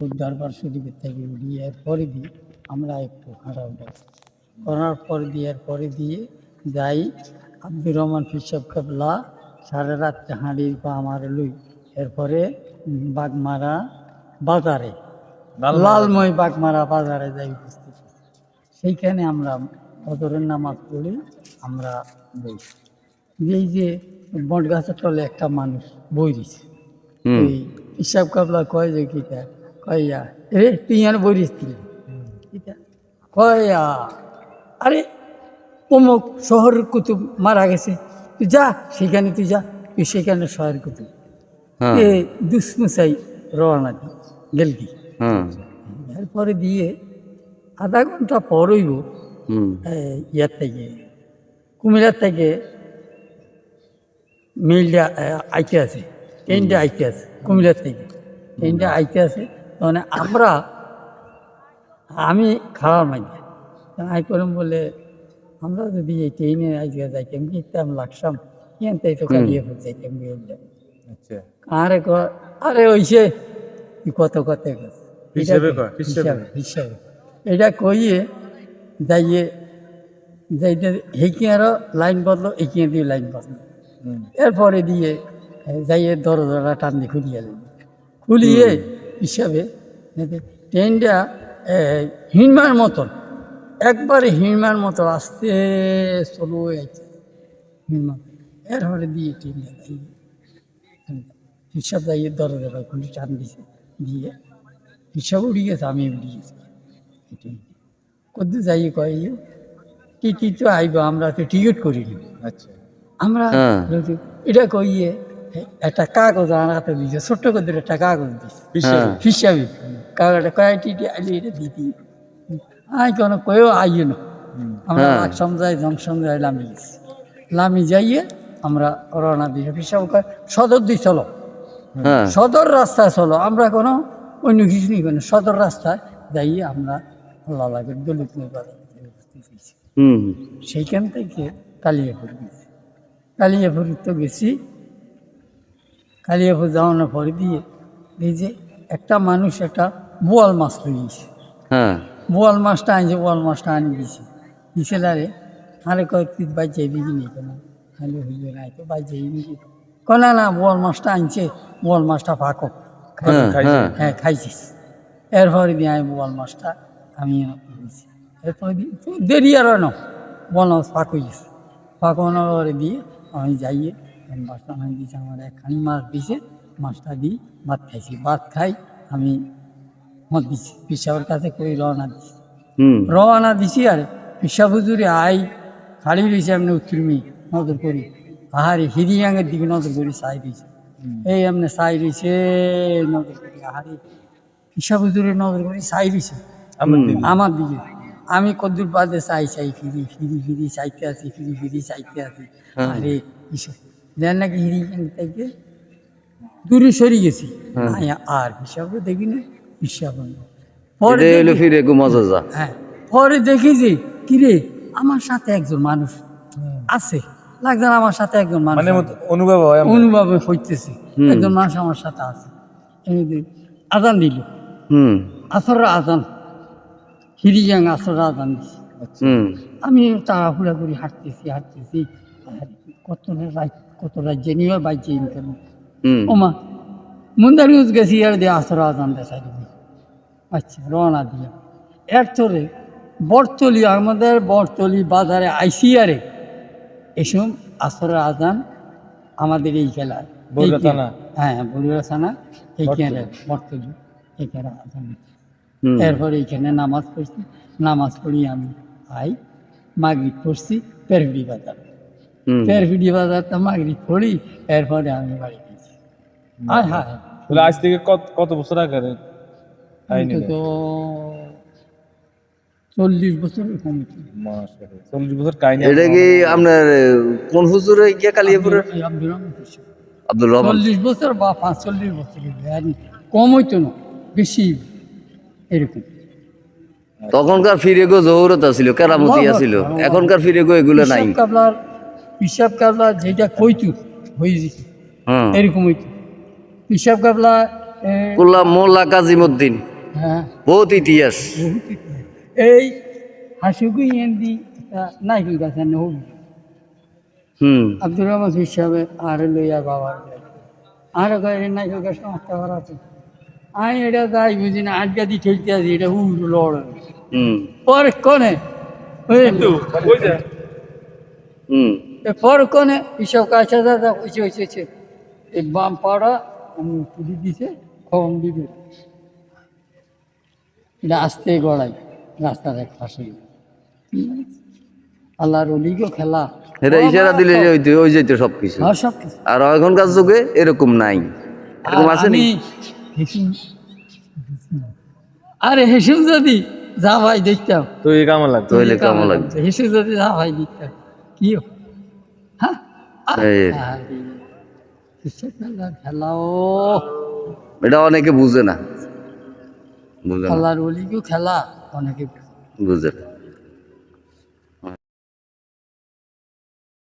দরবার শরীফের থেকে উঠিয়ে এরপরে দিয়ে আমরা একটু হাঁটা করার পর দিয়ে এরপরে দিয়ে যাই আব্দুর রহমান ফিসব কেবলা সারা রাত্রে হাঁড়ির পা আমার লুই এরপরে বাগমারা বাজারে লালময় বাগমারা বাজারে যাই উপস্থিত। সেইখানে আমরা ফজরের নামাজ পড়ি আমরা বই। এই যে বট গাছের তলে একটা মানুষ বই দিছে। ওই হিসাব কাবলা কয় যে কি কিটা কয়া রে তুই আর বইরিস তুই কয়া আরে অমুক শহর কুতুব মারা গেছে। তুই যা সেখানে তুই যা তুই সেখানে শহরের কুতুব। হ্যাঁ। এ দুসমুসাই রওনা দি গেলকি হ্যাঁ। এরপরে দিয়ে আধা ঘণ্টা পরইব ইয়ার থেকে কুমিল্লার থেকে মিলটা আইতে আছে ট্রেনটা আইতে আছে কুমিল্লার থেকে। ট্রেনটা আইতে আছে মানে আমরা আমি খাওয়ার মাঝে আই করলাম বলে আমরা যদি এই ট্রেনে আজকে যাইতাম কিতাম লাগসাম? ইয়ান তাই তো কালিয়ে ফুল যাইতাম আচ্ছা। আরে ক- আরে ওইসে তুই কত কত হিসাবে এটা কইয়ে যাইয়ে যাইতে হেঁকে আরও লাইন বদলো এঁকে দিয়ে লাইন বদলো। এরপরে দিয়ে যাইয়ে দরজাটা টান দিয়ে খুলিয়ে খুলিয়ে হিসাবে ট্রেনটা এ, হিনমার মতন একবারে হিনমার মতো আস্তে চলো যাইছে হিনমা এরপরে দিয়ে ট্রেনটা যাইয়ে হিসাব যাইয়ে দরজাটা খুলে টান দিছে দিয়ে হিসাব উড়ে গেছে আমি উড়ে গেছি। কদ্দু যাইয়ে কয় টিকিট তো আইব আমরা তো টিকিট করিনি আচ্ছা আমরা হ্যাঁ। এটা কইয়ে একটা কাগজ আমার হাতে দিয়েছে ছোট্ট করে একটা কাগজ দিয়েছে। হ্যাঁ। হিসাবে। কাগজটা কয়টি আইলে এটা দিতি আই কেন কয়েও আইয়ে না। আমরা হ্যাঁ। লাকসাম যাই জংশন যাই লামি গেছি। লামি যাইয়ে আমরা রওনা দিয়ে হিসাব কয় সদর দিয়ে চলো। হ্যাঁ। সদর রাস্তায় চলো আমরা কোনো অন্য কিছু নেই কোনো সদর রাস্তায় যাইয়ে আমরা আল্লাহ লাগে দলিত হুম। সেইখান থেকে কালিয়াপুর গেছি। কালিয়াপুর তো গেছি কালিয়াপুর যাওয়ানোর পরে দিয়ে এই যে একটা মানুষ একটা বোয়াল মাছ লইয়েছে হ্যাঁ। বোয়াল মাছটা আনছে বোয়াল মাছটা আনি দিছে দিছে আরে আরে কয় তুই বাই যাইবি কি নেই কেন? খালি হইবে না তো বাই যাইবি কি কয় না না বোয়াল মাছটা আনছে বোয়াল মাছটা ফাঁকো। হ্যাঁ হ্যাঁ। হ্যাঁ খাইছিস। এরপরে দিয়ে আমি বোয়াল মাছটা আমি দিয়েছি। এরপরে দিয়ে দেরি আর হয় না। বোয়াল মাছ ফাঁক হয়ে গেছে। ফাঁক হওয়ার পরে দিয়ে আমি যাইয়ে আমি মাছটা আমি দিয়েছি আমার একখানি মাছ দিয়েছে মাছটা দিই ভাত খাইছি। ভাত খাই আমি মত দিছি পিসাবের কাছে কই রওনা দিছি। রওনা দিছি আর পিসা হুজুরে আই খালি রয়েছে এমনি উত্তরমি নজর করি। আহারে হিরিয়াঙ্গের দিকে নজর করি সাই দিয়েছে এই এমনি সাই রয়েছে নজর করি। আহারে পিসা হুজুরে নজর করি সাই দিছে আমার দিকে। আমি কদ্দুর বাদে চাই চাই ফিরি ফিরি ফিরি চাইতে আছি ফিরি ফিরি চাইতে আছি। হ্যাঁ। আরে ইস দেন নাকি হিরিয়াং থেকে দূরে সরে গেছি। হ্যাঁ। আর হিসাবে দেখি না। হিসাব পরে দেখি- ফিরে মজা হ্যাঁ পরে দেখি যে কিরে আমার সাথে একজন মানুষ আছে। লাগছে আমার সাথে একজন মানুষ মানে অনুভব হয় আমার। অনুভবে হইতেছে। একজন মানুষ আমার সাথে আছে। এই আজান দিল। হুম। আসর আজান। হিরিয়াং আসর আজান দিছে। আমি তাড়াহুড়া করে হাঁটতেছি হাঁটতেছি। কত কত রাজ্যে নিয়ে বাইছে ইনকাম। হুম। ওমা মুন্দারিউজ গেছি আর দিয়ে আসর আজান দেশাই আচ্ছা রওনা দিলাম। এর তোরে বরতলি আমাদের বরতলি বাজারে আইসিয়ারে এসব আসরের আজান আমাদের এই খেলায়। এই হ্যাঁ বগুড়া থানা এইখানে বরতলি। এইখানে আজান এরপরে এইখানে নামাজ পড়ছি। নামাজ পড়ি আমি আই মাগরিব পড়ছি পেরফিডি বাজার। বাজার তো মাগরিব পড়ি এরপরে আমি বাড়ি গেছি আর হ্যাঁ তাহলে আজ থেকে কত কত বছর আগে চল্লিশ চল্লিশ বছর কাহিনী এটা কি আপনার কোন হুজুরে গিয়া কালিয়াপুরের আব্দুর রহমান হোসেন। আব্দুল রহমান চল্লিশ বছর বা পাঁচচল্লিশ বছর কম হইতো না বেশি এরকম তখনকার ফিরে গো জহুরত আছিল কেরামতি আছিল এখনকার ফিরে গো এগুলো নাই কাবলার কাবলা যেটা কইতু হয়ে যেত এরকম হইতো। হিসাব কাবলা কুল্লা মোল্লা কাজিমুদ্দিন। হ্যাঁ। বহুত ইতিহাস। এই হাসুকুই এন্দি নাইকুল গাছ আনে হুম। আব্দুর রহমান হিসাবে আর লইয়া বাবার আর কয়ে নাইকুল গাছ করা আছে। আমি এটা তাই বুঝি না আটকা দিয়ে ঠেলতে আছি এটা উল লড়। হুম। পরে কনে? হুম। পর কনে হিসাব কাছে দাদা হয়েছে হয়েছে এই বাম পাড়া আমি তুলি দিছে কম দিবে। এটা আস্তে গড়াই রাস্তার এক পাশে। আল্লাহর অলিগো খেলা। এটা ইশারা দিলে যে হইতো ওই যাইতো সব কিছু আর সব কিছু আর এখনকার যুগে এরকম নাই। এরকম আছে নি? আরে হেসুম যদি যা ভাই দেখতাম। তো এই কামে লাগতো। হেসুম যদি যা ভাই দেখতাম। কি এটা অনেকে বুঝে না। খেলার অলিগো খেলা অনেকে বুঝে না।